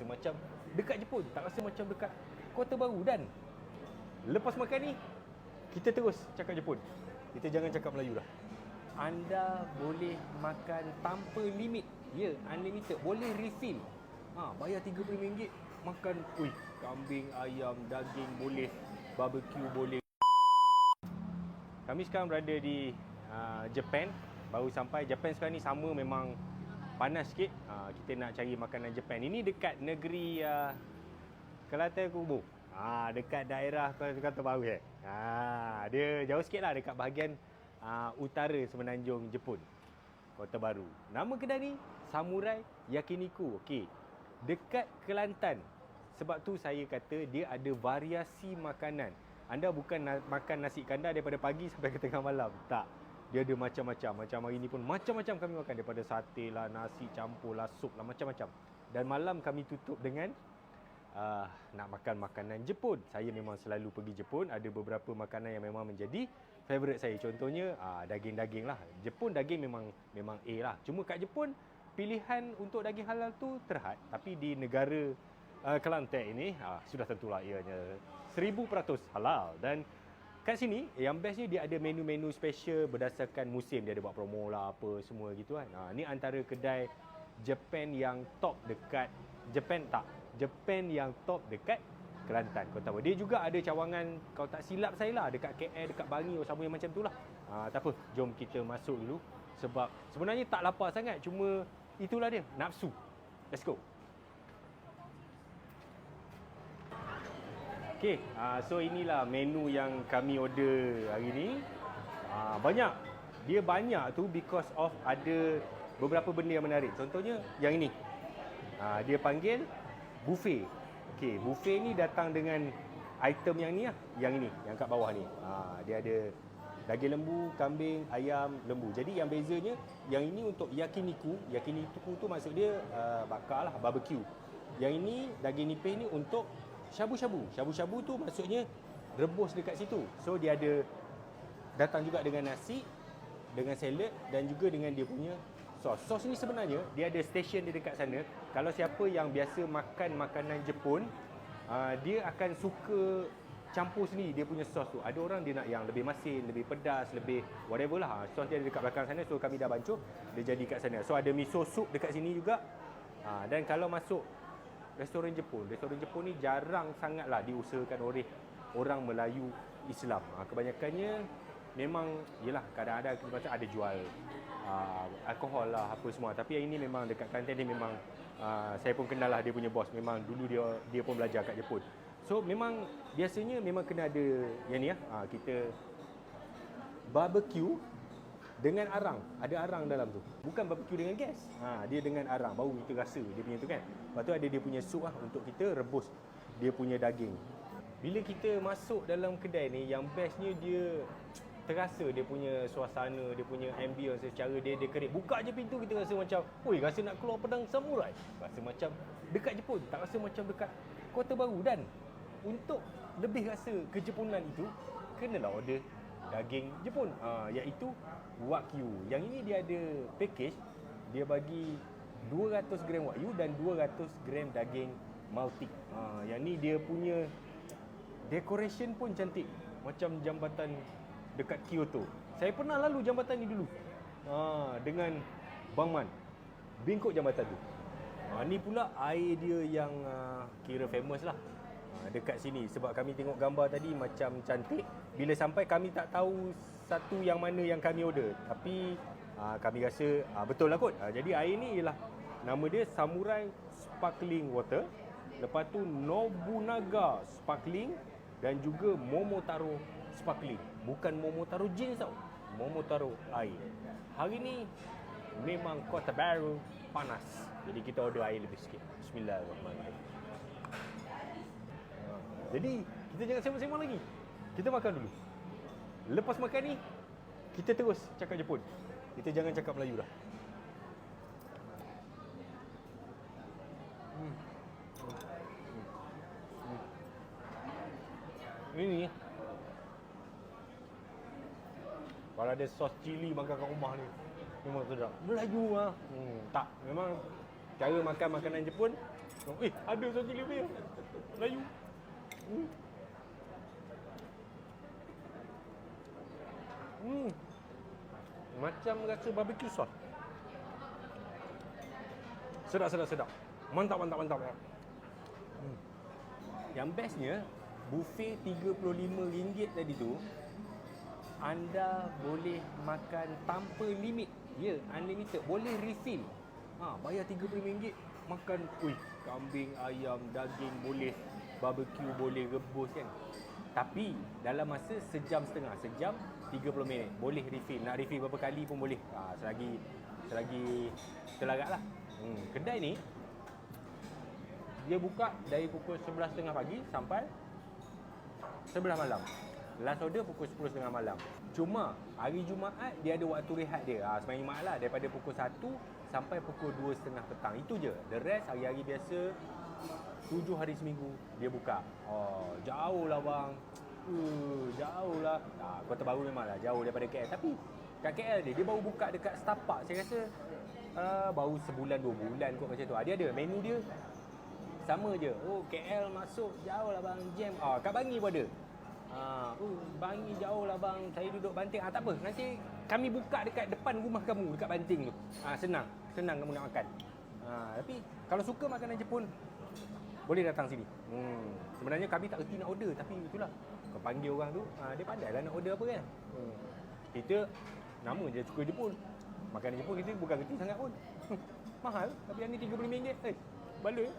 rasa macam dekat Jepun, tak rasa macam dekat Kota Baru dan lepas makan ni kita terus cakap Jepun. Kita jangan cakap Melayu dah. Anda boleh makan tanpa limit. Ya, unlimited. Boleh refill. Ha, bayar RM35 makan ui, kambing, ayam, daging boleh, barbecue boleh. Kami sekarang berada di uh, Japan. Baru sampai Japan sekarang ni sama memang panas sikit. Uh, kita nak cari makanan Japan. Ini dekat negeri uh, Kelantan Kubu. Ha, dekat daerah Kota Baru eh. Ha, dia jauh sikit lah dekat bahagian uh, utara semenanjung Jepun. Kota Baru. Nama kedai ni Samurai Yakiniku. Okey. Dekat Kelantan. Sebab tu saya kata dia ada variasi makanan. Anda bukan na- makan nasi kandar daripada pagi sampai ke tengah malam. Tak. Dia ada macam-macam. Macam hari ni pun macam-macam kami makan. Daripada sate lah, nasi campur lah, sup lah, macam-macam. Dan malam kami tutup dengan uh, nak makan makanan Jepun. Saya memang selalu pergi Jepun. Ada beberapa makanan yang memang menjadi favourite saya. Contohnya uh, daging-daging lah. Jepun daging memang memang A lah. Cuma kat Jepun pilihan untuk daging halal tu terhad. Tapi di negara uh, Kelantan ini uh, sudah tentulah ianya 1000% halal dan kat sini yang bestnya dia ada menu-menu special berdasarkan musim dia ada buat promo lah apa semua gitu kan. Ha, ni antara kedai Japan yang top dekat Japan tak Japan yang top dekat Kelantan Kota Baru. Dia juga ada cawangan kalau tak silap saya lah dekat KL, dekat Bangi atau sama yang macam tu lah. Ha, tak apa, jom kita masuk dulu sebab sebenarnya tak lapar sangat cuma itulah dia, nafsu. Let's go. Okay, uh, so inilah menu yang kami order hari ni. Uh, banyak. Dia banyak tu because of ada beberapa benda yang menarik. Contohnya yang ini. Uh, dia panggil buffet. Okay, buffet ni datang dengan item yang ni lah. Yang ini, yang kat bawah ni. Uh, dia ada daging lembu, kambing, ayam, lembu. Jadi yang bezanya, yang ini untuk yakiniku. Yakiniku tu maksud dia uh, bakar lah, barbecue. Yang ini, daging nipis ni untuk syabu-syabu. Syabu-syabu tu maksudnya rebus dekat situ. So dia ada datang juga dengan nasi, dengan salad dan juga dengan dia punya sos. Sos ni sebenarnya dia ada stesen dia dekat sana. Kalau siapa yang biasa makan makanan Jepun, uh, dia akan suka campur sendiri dia punya sos tu. Ada orang dia nak yang lebih masin, lebih pedas, lebih whatever lah. Sos dia ada dekat belakang sana so kami dah bancuh dia jadi kat sana. So ada miso soup dekat sini juga. Uh, dan kalau masuk restoran Jepun. Restoran Jepun ni jarang sangatlah diusahakan oleh orang Melayu Islam. Ha, kebanyakannya memang yalah kadang-kadang kita baca ada jual uh, alkohol lah apa semua. Tapi yang ini memang dekat Kelantan ni memang uh, saya pun kenal lah dia punya bos. Memang dulu dia dia pun belajar kat Jepun. So memang biasanya memang kena ada yang ni lah. Ha, kita barbecue dengan arang. Ada arang dalam tu. Bukan barbecue dengan gas. Ha dia dengan arang. Baru kita rasa dia punya tu kan. Lepas tu ada dia punya sup lah untuk kita rebus dia punya daging. Bila kita masuk dalam kedai ni yang bestnya dia terasa dia punya suasana dia punya ambience secara dia decorate. Buka je pintu kita rasa macam oi rasa nak keluar pedang samurai. Rasa macam dekat Jepun tak rasa macam dekat Kota Baru. Dan untuk lebih rasa kejepunan itu kenalah order daging Jepun ha, iaitu Wagyu. Yang ini dia ada package dia bagi 200 gram Wagyu dan 200 gram daging Maltik. Ha, yang ni dia punya decoration pun cantik macam jambatan dekat Kyoto. Saya pernah lalu jambatan ni dulu. Ha, dengan Bang Man. Bingkok jambatan tu. Ha, ni pula air dia yang uh, kira famous lah. Ha, dekat sini. Sebab kami tengok gambar tadi macam cantik. Bila sampai kami tak tahu satu yang mana yang kami order. Tapi aa, kami rasa aa, betul lah kot. Aa, jadi air ni ialah nama dia Samurai Sparkling Water. Lepas tu Nobunaga Sparkling dan juga Momotaro Sparkling. Bukan Momotaro jeans tau. Momotaro air. Hari ni memang kota baru panas. Jadi kita order air lebih sikit. Bismillahirrahmanirrahim jadi kita jangan sembang-sembang lagi. Kita makan dulu. Lepas makan ni kita terus cakap Jepun. Kita jangan cakap Melayu dah. Hmm. Hmm. Ini kalau ada sos cili makan kat rumah ni memang sedap. Melayu ah. Hmm, tak, memang cara makan makanan Jepun eh, ada satu lebih. Melayu. Hmm. Macam rasa barbecue sauce. Sedap, sedap, sedap. Mantap, mantap, mantap. Hmm. Yang bestnya, buffet RM35 tadi tu, anda boleh makan tanpa limit. Ya, unlimited. Boleh refill. Ha, bayar RM35, makan ui, kambing, ayam, daging boleh, barbecue boleh, rebus kan. Tapi dalam masa sejam setengah, sejam 30 minit. Boleh refill. Nak refill berapa kali pun boleh. Ha, selagi selagi terlarat lah. Hmm. Kedai ni dia buka dari pukul 11.30 pagi sampai 11 malam. Last order pukul 10.30 malam. Cuma hari Jumaat dia ada waktu rehat dia. Ha, sembahyang Jumaat lah daripada pukul 1 sampai pukul 2.30 petang. Itu je. The rest hari-hari biasa 7 hari seminggu dia buka. Oh, jauh lah bang. Uh, jauh lah. Ha, Kota Baru memang lah jauh daripada KL. Tapi kat KL dia, dia baru buka dekat Setapak. Saya rasa uh, baru sebulan, dua bulan kot macam tu. Ha, dia ada menu dia sama je. Oh, KL masuk jauh lah bang. Jam. Ah, kat Bangi pun ada. Ah, oh, Bangi jauh lah bang. Saya duduk Banting. Ah, tak apa. Nanti kami buka dekat depan rumah kamu dekat Banting tu. Ah, senang. Senang kamu nak makan. Ah, tapi kalau suka makanan Jepun boleh datang sini. Hmm. Sebenarnya kami tak reti nak order tapi itulah. Kau panggil orang tu, ah, dia pandai lah nak order apa kan. Hmm. Kita nama je suka Jepun. Makanan Jepun kita bukan reti sangat pun. Mahal tapi yang ni RM35. Eh, baloi.